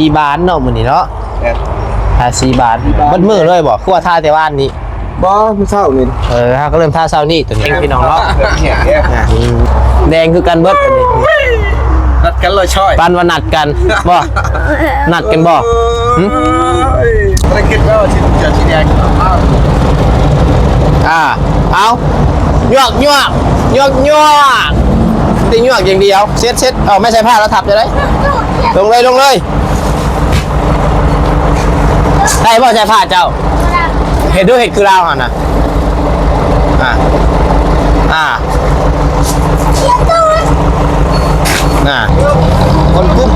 สีบานเนาะมื้อนี้เนาะแม่น ทาสีบานเบิดมือเลยบ่คือว่าทาแต่ว่านนี้บ่มื้อเช้านี่เออฮาก็เริ่มทาเช้านี้ตัวนี้พี่น้องเนาะแห้งเนี่ยอะอืมแดงคือกันเบิดอันนี้นัดกันเลยช่อยปันว่านัดกันบ่นัดกันบ่หึไม่ได้คิดว่าชิ้นจะชิ้นแดงอ้าวอ่าเอาหยวกหยวกหยวกหยวกติหยวกอย่างเดียวเช็ดเช็ดเอาไม่ใช่ผ้าแล้วทับจะได้ลงเลยลงเลย ได้บ่ใช่ผ้าเจ้า เห็ดด้วยเห็ดคือเราวหันนะอ่าอ่าน่ะคนปุ๊บ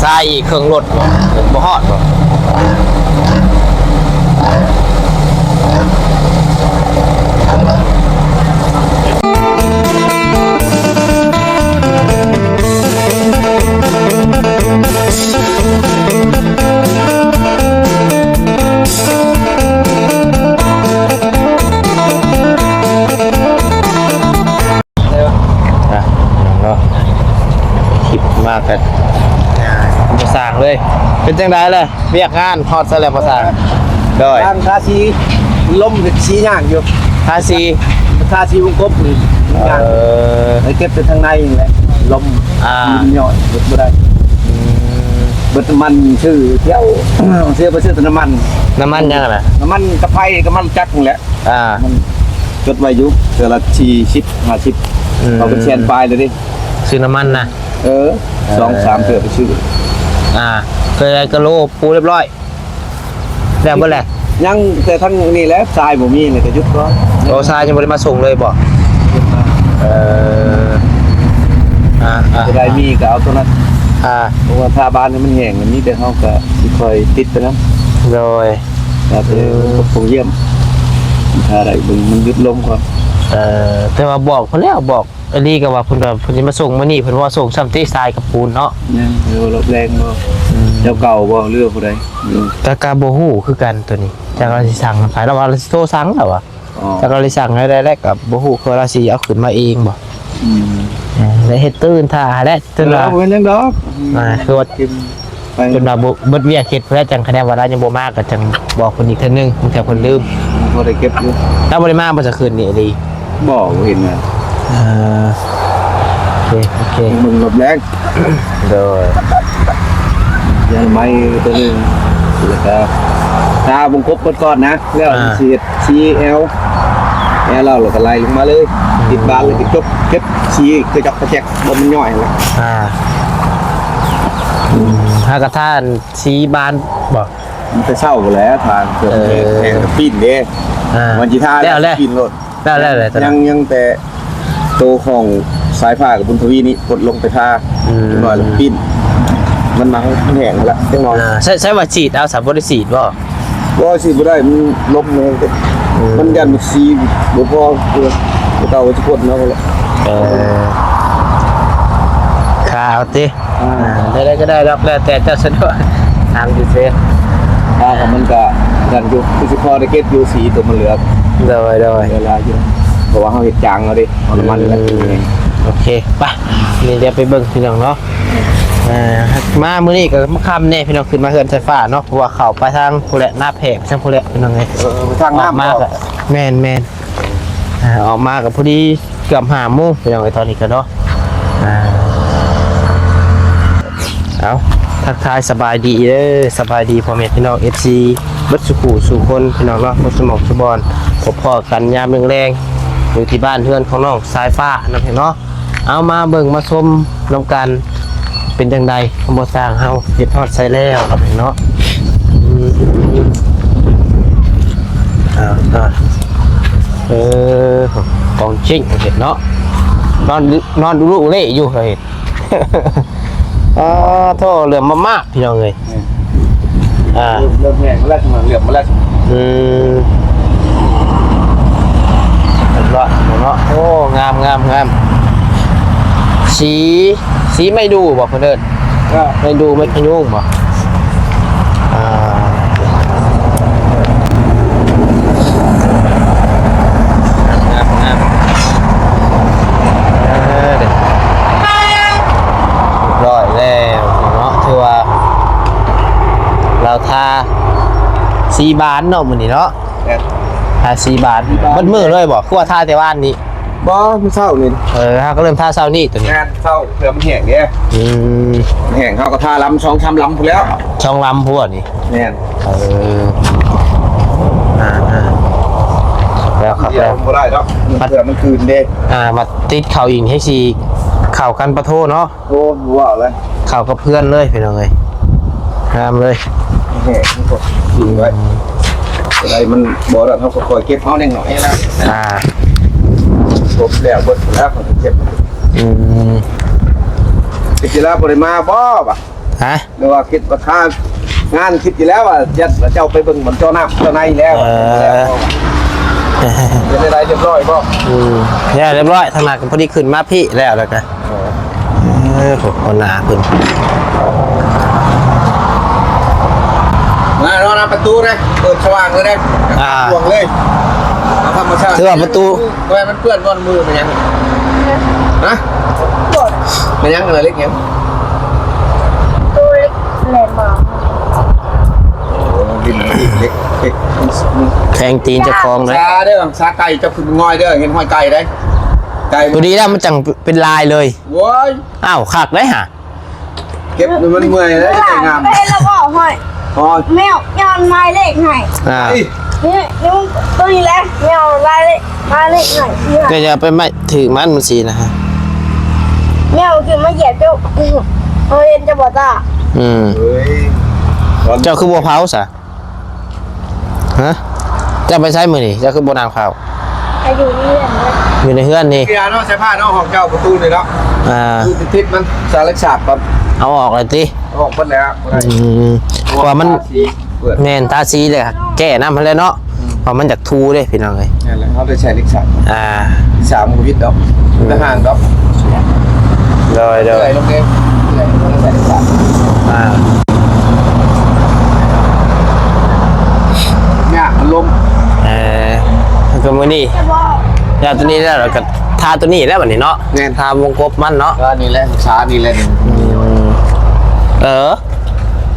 ใส่เครื่องรถบ่บ่ฮอดบ่ เป็นจังไดเลยเรียกงานฮอดซะแล้วมาสร้างโดยทางทาสีล้มสีย่างอยู่ทาสีทาสีวงกบนี่เอย่างอไอ้เก็บไปทางในนี่แหละล้มอ่ายืนย่อยเบิดบ่ได้อืมเบิดน้ำมันชื่อเที่ยวเสียไปซื้อแต่น้ำมันน้ำมันยังไงนะน้ำมันกระไพกับมันจักรนี่แหละอ่ามันจดไว้อยู่เดือนละชีชิปห้าชิปอืมเอาเป็นแชนปลายเลยดิซื้อน้ำมันนะเออสองสามเถื่อไปชื่ออ่า เคยกระโลปูเรียบร้อยแล้วเมื่อไหร่ยังแต่ทั้งนี่แหละทรายบ่มีเลยก็ยุบก็โอซายยังไม่ได้มาส่งเลยบ่เอออ่าอ่าจะได้มีก็เอาตัวนั้นอ่าเพราะว่าถ้าบ้านนี่มันแห้งอันนี้เดี๋ยวเฮาก็สิคอยติดไปนะโดยครับเออคงเยี่ยมถ้าได้เบิ่งมันยุดลมก่อนเอ่อแต่ว่าบอกเพิ่นแล้วบอก อลี่ก็ว่าเพิ่นว่าเพิ่นสิมาส่งมื้อนี้เพิ่นว่าส่งซ้ำที่ทรายกับปูนเนาะยังเออรถแรงบ่เจ้าเก่าบ่เรือผู้ใดอืมกะกะบ่ฮู้คือกันตัวนี้จากเราสิสั่งภายแล้วว่าเราสิโทรสั่งแล้วอะอ๋อจากเราสิสั่งให้ได้แล้วกับบ่ฮู้คือเราสิเอาขึ้นมาเองบ่อืมเออแล้วเฮ็ดตื่นท่าแล้วจนว่าเอาเป็นยังดอกอ่าคือว่ากินไปจนว่าบ่เบิดเวียกเฮ็ดเพื่อจังคะแนนว่าเรายังบ่มาก็จังบอกเพิ่นอีกเทื่อนึงบางเทื่อเพิ่นลืมพอได้เก็บอยู่ถ้าบ่ได้มาบ่จะคืนนี้อลีบ่เห็นน่ะเออโอเคโอเคมึงรถแรงโดยยันไม้ตัวหนึงแล้วก็ตาบงกบเปิดก่อนนะแล้วเสียด CL แอร์เราแล้วก็ไล่ลงมาเลยติดบานเลยติดจบเก็บชีกระจับกระแจกบนมันย่อยเลยอ่าอืมถ้ากระท่านชี้บานบ่มันไปเช่าหมดแล้วทางเกือบเออแพงปิ้นเด้อ่าวันจีท่าแล้วแล้วปิ้นรถแล้วแล้วแล้วตอนยันั้งนยังแต่ โตวของสายฟ้ากับบุญทวีนี่กดลงไปท่าอืมจังหน่อยแล้วปิ้น มันมาให้แห้งแล้วจังหน่อยอ่าใช้ใช้ว่าฉีดเอาสามบริสีดบ่ว่าสิบ่ได้มันลมเลยแต่อืม มันยันมันซีบ่พอเพื่อบ่เก่าจะกดเนาะแหละเออข่าวติอ่าอ่าได้ได้ก็ได้รับแล้วแต่เจ้าสะดวกทางดิเซถ้าของมันก็ยันอยู่คือสิพอได้เก็บอยู่สีตัวมันเหลือโดยโดย เวลาอยู่เพ ราะว่าเฮาเฮ็ดจางแล้วดิเอาน้ำมันแล้วกินเองโอเคไปนี่เดี๋ยวไปเบิ่งพี่น้องเนาะอ่ามามื้อนี้ก็มาค่ำเนี่ยพี่น้องขึ้นมาเฮือนไฟฟ้าเนาะเพราะว่าเข้าไปทางผู้แหละหน้าแพรกทางผู้แหละพี่น้องไงเออไปทางออกน้ำมาก็กับแมนแมนอ่าออกมากับพอดีเกือบหาโมงพี่น้องไอ้ตอนนี้ก็เนาะอ่าเอาทักทายสบายดีเด้อสบายดีพ่อแม่พี่น้อง FC บัดสุขูสู่คนพี่น้องเนาะบัดสมองสุบอนพบพ่อกันยามแรงๆ อยู่ที่บ้านเพื่อนของน้องสายฟ้านั่นเองเนาะเอามาเบิ่งมาชมนำกันเป็นจังใดขบสร้างเฮาเฮ็ดทอดใส่แล้วครับเนาะอืมอ่าอ่าเออของจริงเห็นเนาะนอนนอนดูลูกเล่อยู่เห็นอ่าโทษเหลือมามากพี่น้องเลยอ่าเริ่มเริ่มแห้งแล้วมาเหลือบมาแล้วอืม ร้อยเนาะโอ้งามงามงามสีสีไม่ดูบอกเพื่อนเดินไม่ดูไม่พยุ่งบอกเราทาสีบานเนาะมันนี่เนาะ ทาสี่บาทสี่บาทเบิดมือเลยบ่คือว่าทาแต่บ้านนี้บ่มันเศร้านี่เออฮะก็เริ่มท่าเช้านี่ตัวนี้งานเศร้าเพื่อมันแห้งเด้อืมแห้งเขาก็ทาลำสองชำลำพุ่นแล้วช่องลำพวกนี่แม่นเอออ่าอ่าแล้วครับเดี๋ยแล้ววบ่ได้ดอกเพื่อมันคืนเด้อ่ามาติดเข่าอิงให้สีเข่ากันประโทเนาะโอ้ว่าเลยเข่ากับเพื่อนเลยพี่น้องเลยงามเลยแห้งมันก็คืนไว้ อะไรมันบ่ได้เขาก็คอยเก็บเฮาแน่หน่อยนะอ่าครบแล้วเบิดแล้วเขาเก็บอืมคิดอยู่แล้วบ่ได้มาบ่บ่ะฮะหรือว่าคิดว่าค่างานคิดอยู่แล้วว่ายัดว่าเจ้าไปเบิ่งมันเจ้าน้ำเจ้าในแล้วเออเป็นอะไรเรียบร้อยบ่อืมเนี่ยเรียบร้อยทางหนักพอดีขึ้นมาพี่แล้วแล้วกันเออโหหนาขึ้น มารอนะ ประตูนะเปิดสว่างเลยนะอ่า ห่วงเลยเอาธรรมชาติถือว่าประตู ทำไมมันเปื้อนก้อนมือมันยังฮะมันยังอะไรเล็กยังตัวเล็กแหลมมาดินเล็กเล็กแข่งตีนเจะคลองเลยซาเด้อซาไก่จะขึ้นง่อยเด้อเห็นห้อยไก่ได้ไก่ตัวนี้แล้วมันจังเป็นลายเลยโว้ยอ้าวขักได้ฮะเก็บมันเมื่อยแล้วจะแต่งงาม ไม่แล้วก็ห้อย พอแมวย้อนไม้เลขให้อ่าเฮ้ยนี่นี่ตัวนี้แหละแมวลายเลขไม้เลขให้ที่ก็จะไปไม่ถือมันมันสีนะฮะแมวคือมาเหยียบเจ้าเขาเรียนจะบอกว่าอืมเฮ้ยตอนเจ้าคือบัวเผาสะฮะเจ้าไปใช้มือนี่เจ้าคือบัวนางเผาอายุนี่แหละอยู่ในเฮือนนี่เกียร์เนาะใช้ผ้าเนาะหอกเจ้าประตูเลยเนาะอ่าดูทิศมันสารฉาบแบบ เอาออกเลยติออกเพิ่นแล้วบ่ได้อืมเพราะว่ามันสีเปิดแมนตาซีเลยอะแก้น้ำมันเลยเนาะเพราะมันจากทูเลยพี่น้องเลยนั่นแหละเขาได้ใช้เล็กสามอ่าสามวิทย์ดอกทหารดอกโดยโดเท่ายไหร่ลงเกมเท่าไหร่ต้องใช้เล็กสามอ่าเนี่ยมันลมเออแล้วก็มือนี่จะบอกยาตัวนี้แล้วเราก็ทาตัวนี้แล้วแบบนี้เนาะทาวงกบมันเนาะก็นี่แหละช้านี่แหละ เออ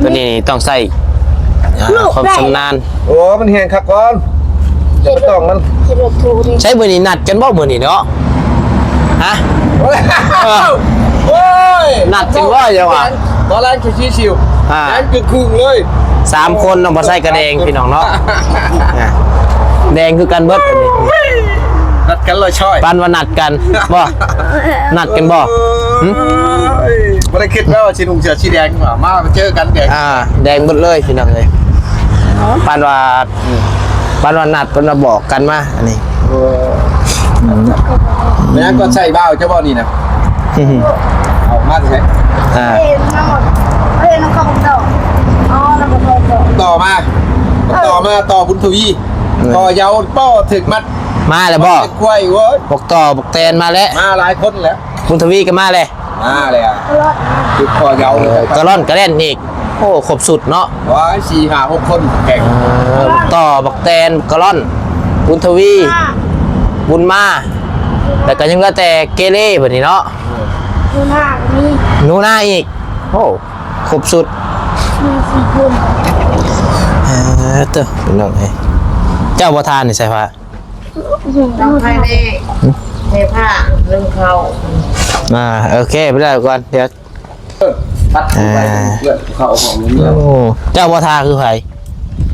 ตัวนี้นี่ต้องใส่อ่าความชำนาญโอ้ มันแห้งคักก่อนจะบ่ต้องมันจะรถทูนี่ใช้มือนี้นัดกันบ่มือนี้เนาะฮะ โอ้ยโอ้ยหนักจริงว่าอย่างวะตอนแรกชิวชิวๆอ่า นั่นคือคึงเลยสามคนต้องมาใส่กระแดงพี่น้องเนาะอะแดงคือกันเบิดอันนี้นัดกันเลยช่อยปันว่านัดกันบ่นัดกันบ่ หึ ไม่ได้คิดว่าชินุ่งเสือชีแดงมามาเจอกันแดงอ่า แดงเบิดเลยพี่น้องเลยปันว่าปันว่านัดปันว่าบอกกันมาอันนี้ไม่งั้นก็ใส่บ้าเจ้าบ่อนี่นะเอามาใช่อ่าเอ็นมาหมดเอ็นน้องกองต่ออ๋อน้องกองต่อต่อมาต่อมาต่อบุญทวีต่อยาวป้อถึกมัดมาแล้วบ่กล้วยเว้ยบอกต่อบอกแตนมาแล้วมาหลายคนแล้วบุญทวีก็มาเลย มาเลยอะรถคือคอยาวเอเลอยกระล่อนกระเล่นอีก โอ้ครบสุดเนาะว้ายสี่ห้าหกคนแข่งเออบอกต่อบอกแตนกระล่อน บุญทวีห้าบุญมา แต่ก็ยังเหลือแต่เกเรแบบนี้เนาะดูหน้ามีหนูหน้าอีก โอ้ครบสุดมีสี่คนเออเต้อเป็นน้องไงเจ้าประธานนี่ใช่ปะต้องให้ได้ เทผ้าลืมเขาอ่าโอเคไปได้ก่อนเดี๋ยวพัดไปเพื่อนเข้าของนี้โอ้เจ้าประธานคือใคร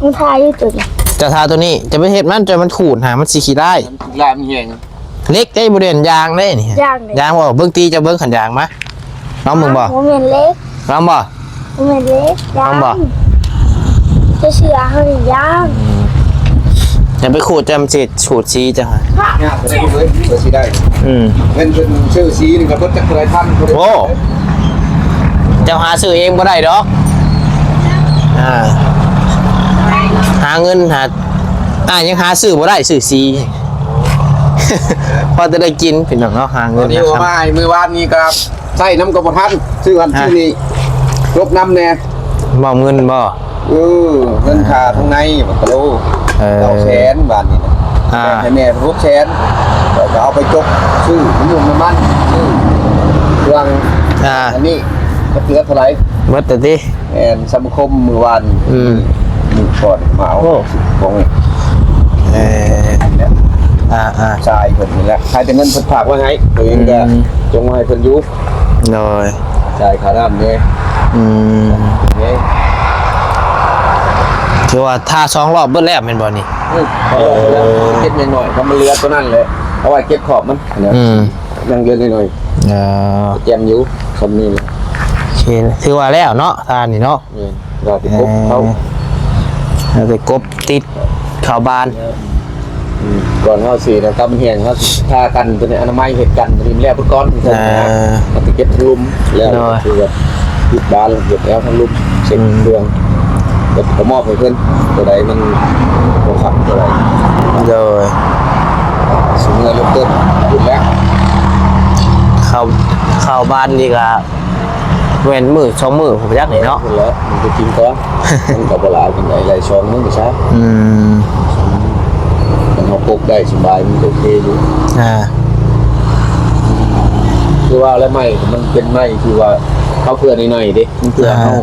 มึงทายอยู่จุดเจ้าทาตัวนี้จะไปเห็ดมันจะมันขูดหามันสีขี้ได้ลายมันแห้งเล็กได้บริเวณยางได้นี่ย่างเลยยางบ่เบิ้งตีจะเบิ้งขันยางมะน้องมึงบ่ผมเป็นเล็กน้องบ่ผมเป็นเล็กย่าเอางบ่จะเชื่อเขาหรื อย่างจะไปขูดจำจิตฉูดซีจังหะงานจะได้เลยเพื่อสิได้อืมเงินเป็นชื่อสีหนึ่งกับรถจักรยานท่านโอ้เจ้าหาซื้อเองบ่ได้ดอกอ่าหาเงินหาอ่ายังหาซื้อบ่ได้ซื้อซีพอจะได้กินพี่น้องเนาะหาเงิวันนนี้นะคว่ารับมามือวานนี้ครับใส่น้ำกระบอกท่านซื้อวันชื่อนี้รบน้ำแน่ บ่เงินบ่เออเงินขาทั้งในบัตรโลเออเก้าแสนบาทนี่นะอ่า ให้แม่รบแสนแล้วก็เอาไปจกชื่อมันยุ่งมันมันชื่อเรื่องอ่าอันนี้ก็เตือเท่าไหร่เบิดแต่ติ แอนสังคมมือวานอืมหมู่ก่อนมาเอาของเออเนี่ย อ่าอ่า ชายเพิ่นนี่แหละใครจะเงินเพิ่นฝากไว้ให้ตัวเองก็อืม จงไว้ให้เพิ่นอยู่โดย จ่ายค่าน้ำเนี่ย อืมเนี่ยถือว่าท่าสองรอบเบิ้ลแล้วเป็นบ่นี่อืมเอาแล้วเก็บหน่อยๆถ้ามันเหลือตัวนั้นเลยเอาไว้เก็บขอบมันเนี่ยอืมยังเหลือหน่อยเออๆแจมอยู่คำนี้เลยโอเคถือว่าแล้วเนาะท่านี่เนาะนี่เราติดปุ๊บเขาแล้วไปกบติดเข่าวบาน อืมก่อนเขาสีนะกำเฮียงเขาทากันตัวนี้อนามัยเหตุกันตัวนี้แล้วเพื่อก้อนมันจะนะมันจะเก็บทั้งลุมแล้วคือแบบ ติดบ้านเก็บแล้วทั้งลุมเช็คเครื่องเดี๋ยวผมมอบให้เพื่อนตัวใดมันโอขับตัวใดโดยสูงเงินเริ่มต้นหยุดแล้วเข้าเข้าบ้านนี่ก็เว้นมือสองมือผมยักนี่เนาะหยุดแล้วมันจะกินก้อนมันกับเวลาเป็นไรไรช่องมึงไม่ใช่อืมมันเขาปลูกได้สบายมันโอเคอยู่อ่าคือว่าแล้วไม่มันเป็นไม่คือว่า เขาเพื่อนหน่อยๆดิมันเพื่อเขา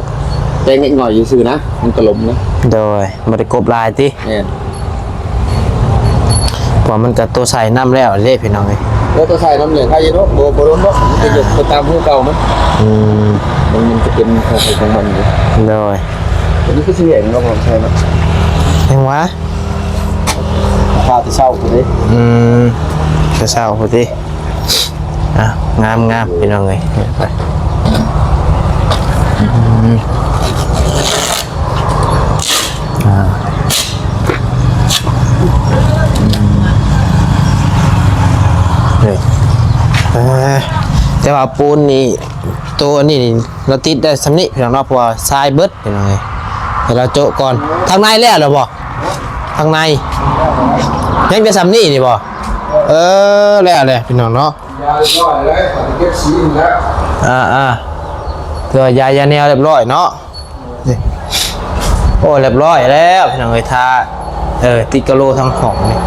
แจ้งหน่อยๆอยู่ซื่อนะมันกระลมนะโดยบ่ได้กบลายติเนี่ยเพราะมันก็ตัวใส่น้ำแล้วเละพี่น้องเอ้ยแล้วตัวใส่น้ำเหลืองใครจะโดนโบโบโดนบ่มันจะหยุดไปตามผู้เก่ามั้ยอืมมันมันจะเป็นของใครของมันอยู่โดยอันนี้คือเสียงเราของใช่ไหมยังวะพาที่เช่าตัวนี้อืมจะเศร้าพูดดิอะงามงามพี่น้องเอ้ยไปอืมอ่านี่เอ้ย แต่ว่าปูนนี่ตัวนี่เราติดได้สำนิพี่น้องเนาะเพราะว่าทรายเบิดพี่น้องเอ้ยเดี๋ยวเราโจก่อนทางในแล้วหรอบ่ทางในยังจะสำนี่นี่บ่เออแล้วเลยพี่น้องเนาะอ่าอ่า ตือยายาแนวเรียบร้อยเนาะโอ้เรียบร้อยแล้วพี่น้องเอ้ยทาเออติกะโลทั้งของนี่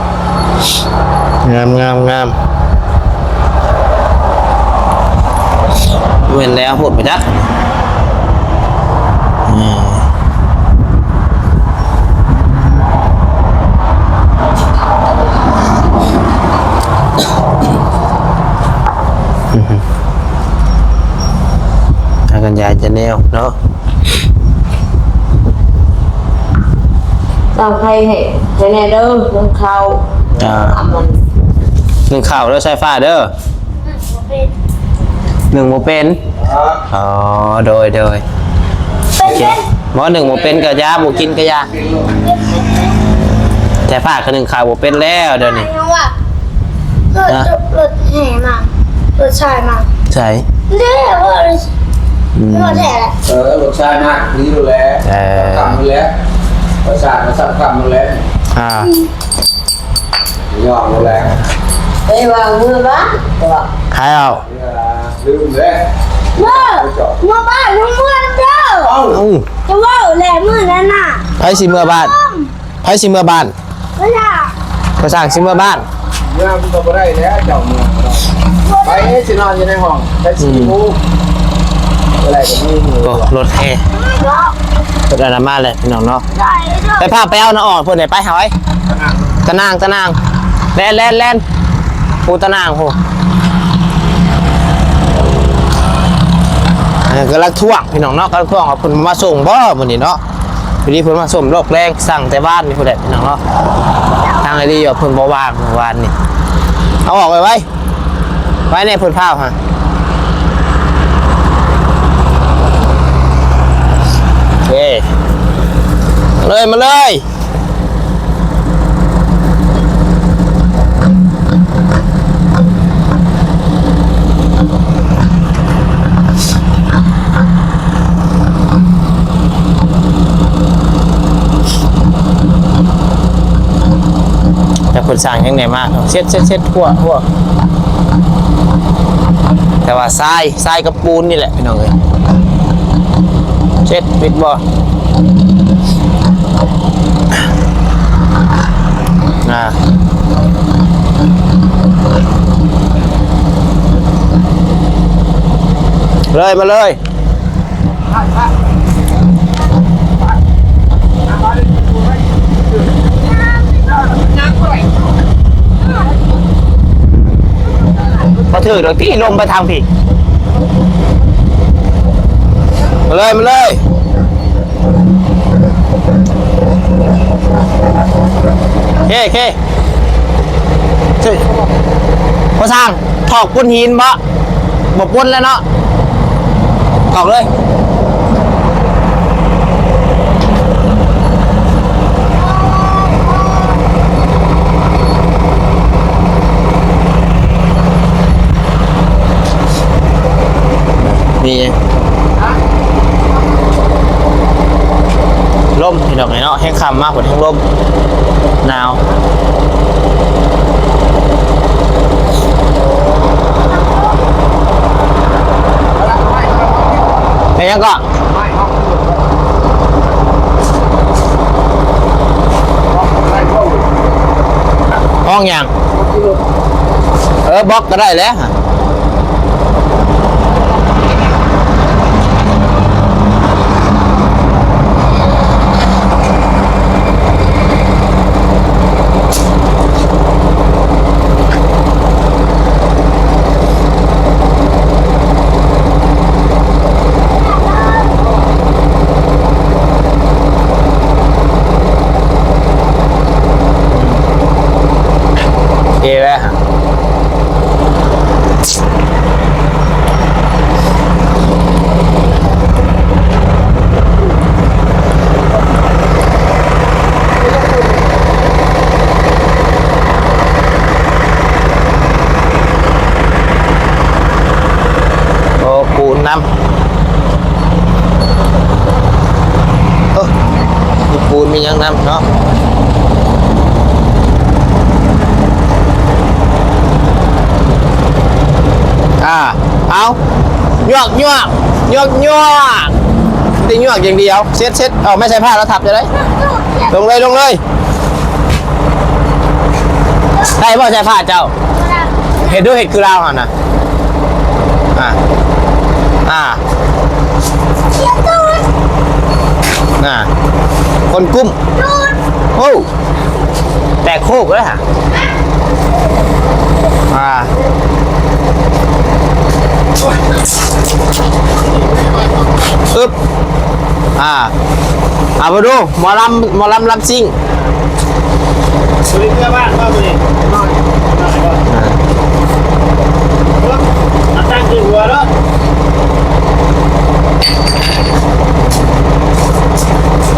งามงามงามเว้นแล้วพูดไปจัก ตามใครให้ให้แน่เด้อลงเขาอ่าทำมันหนึ่งข่าวแล้วใช้ฟ้าเด้อหนึ่งโมเป็นอ๋อโดยโดยเป็นโอเคเป็นหมอหนึ่งโมเป็นกับยาโมกินกับยาแต่ฟ้าก็หนึ่งข่าวโมเป็นแล้วเดี๋ยวนี้ยังว่ารถรถแห่มารถชายมาใช่เรียกว่ารถอืม รถแห่แหละ เออรสชาติมากนี่ดูแลเออกำมันแล้ วรสชาติมันสับกำมันแล้วอ่าย่อมันแล้วไปวางมือบ้านก็บอกใครเอาลืมแล้วเมื่อเมื่อบ้านเมื่อเมื่อเด้อเอ้าอู้จะว่าแหลมมือนั่นน่ะไพ่สิเมื่อบ้านไพ่สิเมื่อบ้านไม่ใช่ภาษาสิเมื่อบ้านเมื่อมันก็บ่ได้แล้วเจ้าเมืองไปให้สินอนอยู่ในห้องไปสีมู อะไรก็มีมือก็รถแห่เนาะรถอนามาเลยพี่น้องเนาะได้เด้อไปพาไปเอาน้าอ่อนเพื่อนไหนไปหาไว้ตะนางตะนางแล่นแล่นแล่นปูตะนางโหเออกำลังท่วงพี่น้องเนาะกำลังท่วงเอาเพิ่นมาส่งบ่มื้อนี้เนาะวันนี้เพิ่นมาส่งโรคแรงสั่งแต่บ้านนี่พุ่นแหละพี่น้องเนาะทางไอ้ดีว่าเพิ่นบ่ว่างเมื่อวานนี่เอาออกไปไว้ไว้ในเพิ่นพาวฮะโอ เคเลยมาเลยแต่เพิ่นสั่งยังไงมากเช็ดเช็ดเช็ดทั่วทั่วแต่ว่าทรายทรายกับปูนนี่แหละพี่น้องเอ้ย เซ็ตปิดบ่นะเลยมาเลยมาถือหลวงพี่ลมมาทางพี่ มาเลยมาเลยเฮ้เฮ้ถือพอสร้างถอกปุ้นหินบ่บ่ปุ้นแล้วเนาะถอกเลยมี ลมพี่น้องไงเนาะแห้งคำมากกว่าทั้งลมหนาวไปยังก่อนห้องยังเออบล็อกก็ได้แล้ว โอเคแล้วฮะโอ้ปูนน้ำเออมีปูนมีหยังน้ำเนาะ อ่า เอา ยวกยวกยวกยวติยวกอย่างเดียวเช็ดเช็ดเอาไม่ใช่ผ้าแล้วทับจะได้ลงเลยลงเลยได้ป่ใช่ผ้าเจ้า เห็ดด้วยเห็ดคือเราอะนะอ่าอ่าอ่าคนกุ้มโอ้แตกโคกเลยฮะอ่า อึ๊บอ่าเอามาดูหมอลำหมอลำลำซิ่งบริเวณบ้านบ้านนี่นอนนอนก่อนตั้งที่หัวแล้ว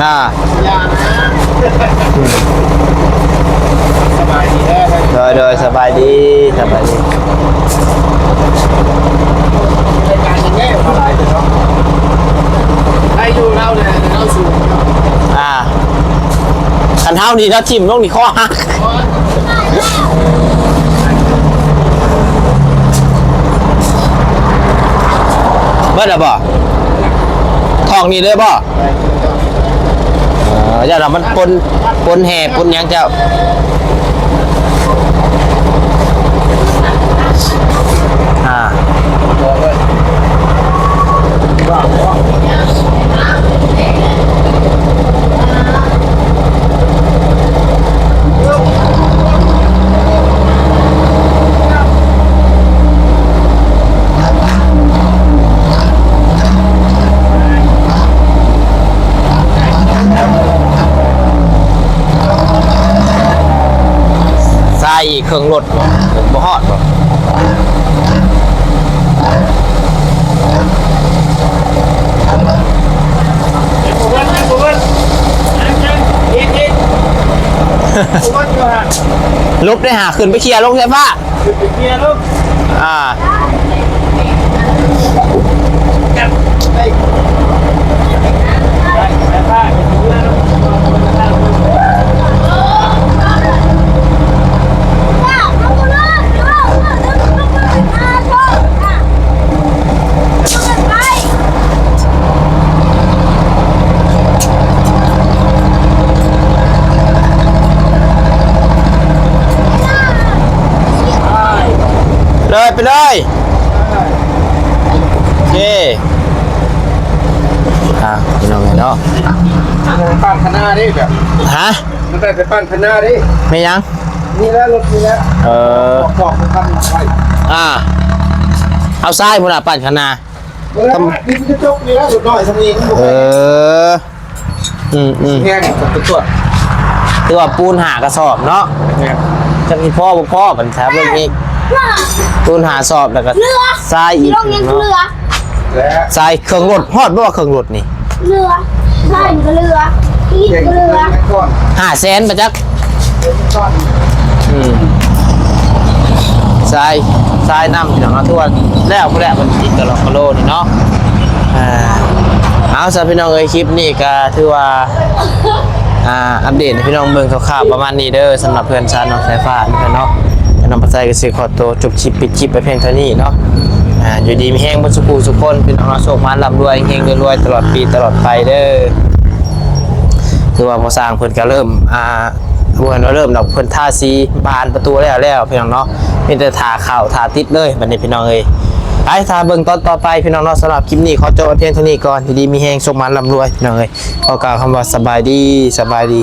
อ่ายานะสบายดีแน่เลยโดยโดยสบายดีสบายดี รายการยังไงอะไรเนาะให้อยู่เล่าเลยเล่าสูงอ่าคันเท้านี่ถ้าทิ่มต้องนี่ข้อหักเมื่อไรบ่ทองนี่เลยบ่เออเจ้าเรามันปนปนแห่ปนยังเจ้า อ่า ใส่เครื่องรถบ่บ่ฮอดบ่ ผมว่าผมว่าอีกอีก ผมว่าอยู่ห่างลบได้หาขึ้นไปเคลียร์ลงใช่ปะจุดเกียร์ลูกอ่า จับไปไปไปผ้าไปถึงแล้วลูก เลย ไปเลยโอเคอ่าพี่น้องไงเนาะปั้นคณะดิแบบฮะมันได้ไปปั้นคณะดิไม่ยังนี่แล้วรถนี่แล้วเออบอกบอกทำไว้อ่าเอาทรายพุ่นน่ะปั่นขนาเออนี่คือกระจกนี่แล้วสุดหน่อยสำนีข้างบนเอออืมอืมแห้งกับตัวคือว่าปูนหากระสอบเนาะเนี่ยจักอีพ่อบ่พ่อมันแทบเรื่องนี้ ปูนหาสอบแล้วก็เรือทรายอีกลงยังเรือและทรายเครื่องรถฮอดบ่ว่าเครื่องรถนี่เรือใช่ก็เรืออีกเก่งก็เรืเรืออก่อนห้าแสนมาจักก่อนอืมทรายทรายน้ำพี่น้องเอาทุกวันแล้วผู้แรกมันติดกะโหลกกะโหลนี่เนาะอ่าเอาซะพี่น้องเอ้ยคลิปนี้ก็ถือว่า อ่าอัปเดตให้พี่น้องเบิ่งคร่าวๆประมาณนี้เด้อสำหรับเพื่อนชาน้องสายฟ้านี่เนาะแล้ว น้องปัจจัยก็สิขอตัวจบคลิปปิดคลิปไปเพียงเท่านี้เนาะอ่าอยู่ดีมีแห้งบนสุขูสุขคนพี่น้องเราโชคมาร่ำรวยเฮงรวยตลอดปีตลอดไปเด้อคือว่าพอสร้างเพิ่นก็เริ่มอ่าเพิ่นเริ่มดอกเพิ่นท่าสีบานประตูแล้วแล้วพี่น้องเนาะมีแต่ทาข่าวทาติดเลยบัดนี้พี่น้องเอ้ยไปทาเบิ่งตอนต่อไปพี่น้องเนาะสำหรับคลิปนี้ขอจบเพียงเท่านี้ก่อนอยู่ดีมีแห้งโชคมาร่ำรวยพี่น้องเอ้ยขอกล่าวคำว่าสบายดีสบายดี